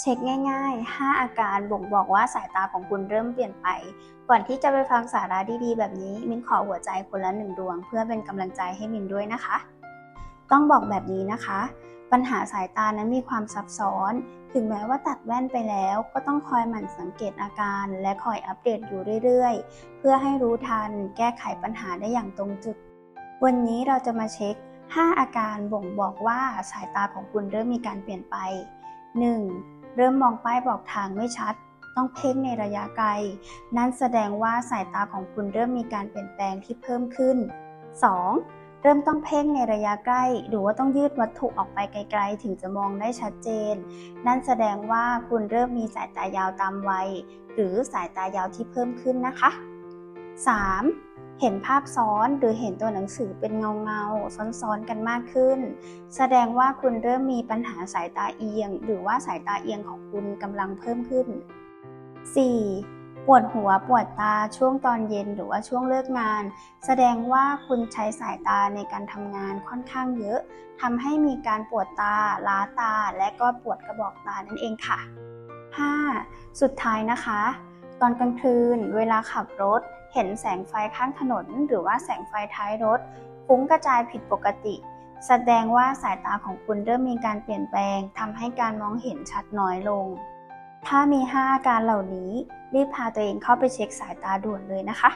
เช็คง่าย ๆ 5 อาการบ่งบอกว่าสายตาของคุณเริ่มเปลี่ยนไป ก่อนที่จะไปฟังสาระดีๆ แบบนี้ มินขอหัวใจคนละหนึ่งดวง เพื่อเป็นกำลังใจให้มินด้วยนะคะ ต้องบอกแบบนี้นะคะ ปัญหาสายตานั้นมีความซับซ้อน ถึงแม้ว่าตัดแว่นไปแล้ว ก็ต้องคอยหมั่นสังเกตอาการ และคอยอัปเดตอยู่เรื่อยๆ เพื่อให้รู้ทัน แก้ไขปัญหาได้อย่างตรงจุด วันนี้เราจะมาเช็ค 5 อาการบ่งบอกว่าสายตาของคุณเริ่มมีการเปลี่ยนไป 1. เริ่มมองป้ายบอกทางไม่ชัด ต้องเพ่งในระยะไกล นั่นแสดงว่าสายตาของคุณเริ่มมีการเปลี่ยนแปลงที่เพิ่มขึ้น 2. เริ่มต้องเพ่งในระยะใกล้ หรือว่าต้องยืดวัตถุออกไปไกล ๆ ถึงจะมองได้ชัดเจน นั่นแสดงว่าคุณเริ่มมีสายตายาวตามวัย หรือสายตายาวที่เพิ่มขึ้นนะคะ 3. เห็นภาพซ้อนหรือเห็นตัวหนังสือเป็นเงาเงาซ้อนๆกันมากขึ้น แสดงว่าคุณเริ่มมีปัญหาสายตาเอียง หรือว่าสายตาเอียงของคุณกำลังเพิ่มขึ้น 4. ปวดหัวปวดตาช่วงตอนเย็นหรือว่าช่วงเลิกงาน แสดงว่าคุณใช้สายตาในการทำงานค่อนข้างเยอะทำให้มีการปวดตา ล้าตา และก็ปวดกระบอกตานั่นเองค่ะ 5. สุดท้ายนะคะ ตอนกลางคืน เวลาขับรถ เห็นแสงไฟข้างถนน หรือว่าแสงไฟท้ายรถฟุ้งกระจายผิดปกติ แสดงว่าสายตาของคุณเริ่มมีการเปลี่ยนแปลงทำให้การมองเห็นชัดน้อยลง ถ้ามี 5 อาการเหล่านี้ รีบพาตัวเองเข้าไปเช็คสายตาด่วนเลยนะคะ